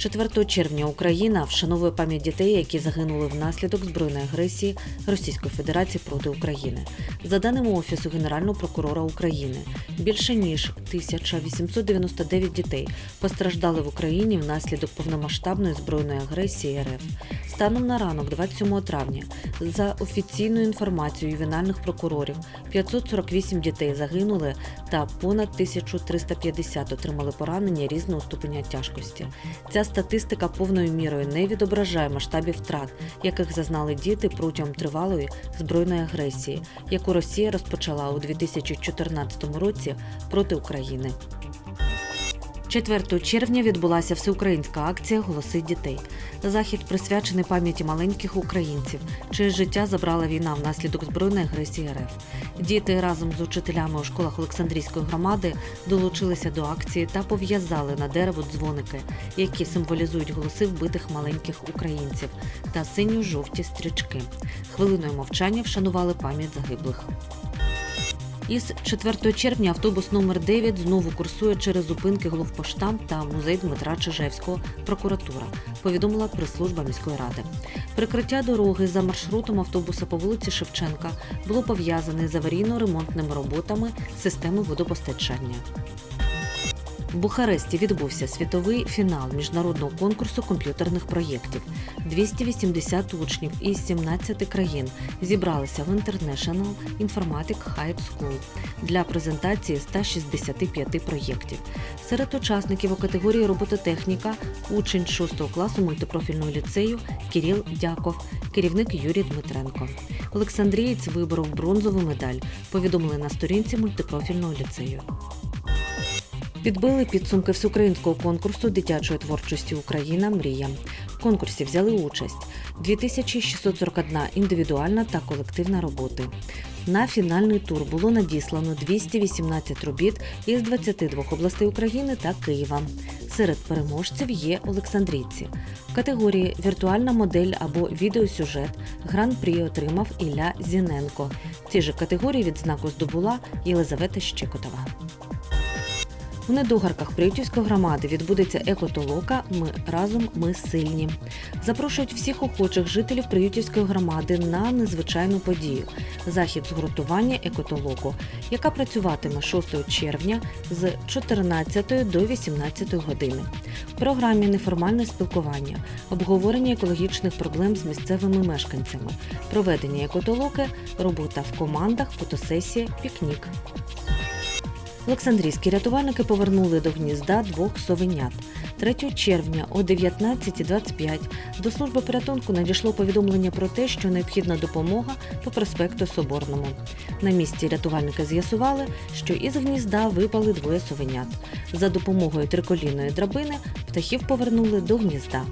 4 червня Україна вшановує пам'ять дітей, які загинули внаслідок збройної агресії Російської Федерації проти України. За даними Офісу Генерального прокурора України, більше ніж 1899 дітей постраждали в Україні внаслідок повномасштабної збройної агресії РФ. Станом на ранок, 27 травня, за офіційною інформацією ювенальних прокурорів, 548 дітей загинули та понад 1350 отримали поранення різного ступеня тяжкості. Ця статистика повною мірою не відображає масштабів втрат, яких зазнали діти протягом тривалої збройної агресії, яку Росія розпочала у 2014 році проти України. 4 червня відбулася всеукраїнська акція Голоси дітей. Захід присвячений пам'яті маленьких українців, чиє життя забрала війна внаслідок збройної агресії РФ. Діти разом з учителями у школах Олександрійської громади долучилися до акції та пов'язали на дерево дзвоники, які символізують голоси вбитих маленьких українців та синьо-жовті стрічки. Хвилиною мовчання вшанували пам'ять загиблих. Із 4 червня автобус номер 9 знову курсує через зупинки Головпоштам та музей Дмитра Чижевського прокуратура, повідомила прес-служба міської ради. Прикриття дороги за маршрутом автобуса по вулиці Шевченка було пов'язане з аварійно-ремонтними роботами системи водопостачання. В Бухаресті відбувся світовий фінал міжнародного конкурсу комп'ютерних проєктів. 280 учнів із 17 країн зібралися в International Informatic High School для презентації 165 проєктів. Серед учасників у категорії робототехніка учень 6 класу мультипрофільного ліцею Кіріл Дяков, керівник Юрій Дмитренко. Олександрієць виборов бронзову медаль, повідомили на сторінці мультипрофільного ліцею. Підбили підсумки всеукраїнського конкурсу дитячої творчості Україна Мрія. В конкурсі взяли участь 2641 індивідуальна та колективна роботи. На фінальний тур було надіслано 218 робіт із 22 областей України та Києва. Серед переможців є Олександрійці. В категорії Віртуальна модель або відеосюжет гран-прі отримав Ілля Зіненко. В цій же категорії відзнаку здобула Єлизавета Щекотова. У недогарках Приютівської громади відбудеться екотолока Ми разом ми сильні. Запрошують всіх охочих жителів Приютівської громади на незвичайну подію захід згуртування екотолоку, яка працюватиме 6 червня з 14 до 18 години. В програмі неформальне спілкування, обговорення екологічних проблем з місцевими мешканцями, проведення екотолоки, робота в командах, фотосесія, пікнік. Олександрійські рятувальники повернули до гнізда двох совенят. 3 червня о 19.25 до служби порятунку надійшло повідомлення про те, що необхідна допомога по проспекту Соборному. На місці рятувальники з'ясували, що із гнізда випали двоє совенят. За допомогою триколінної драбини птахів повернули до гнізда.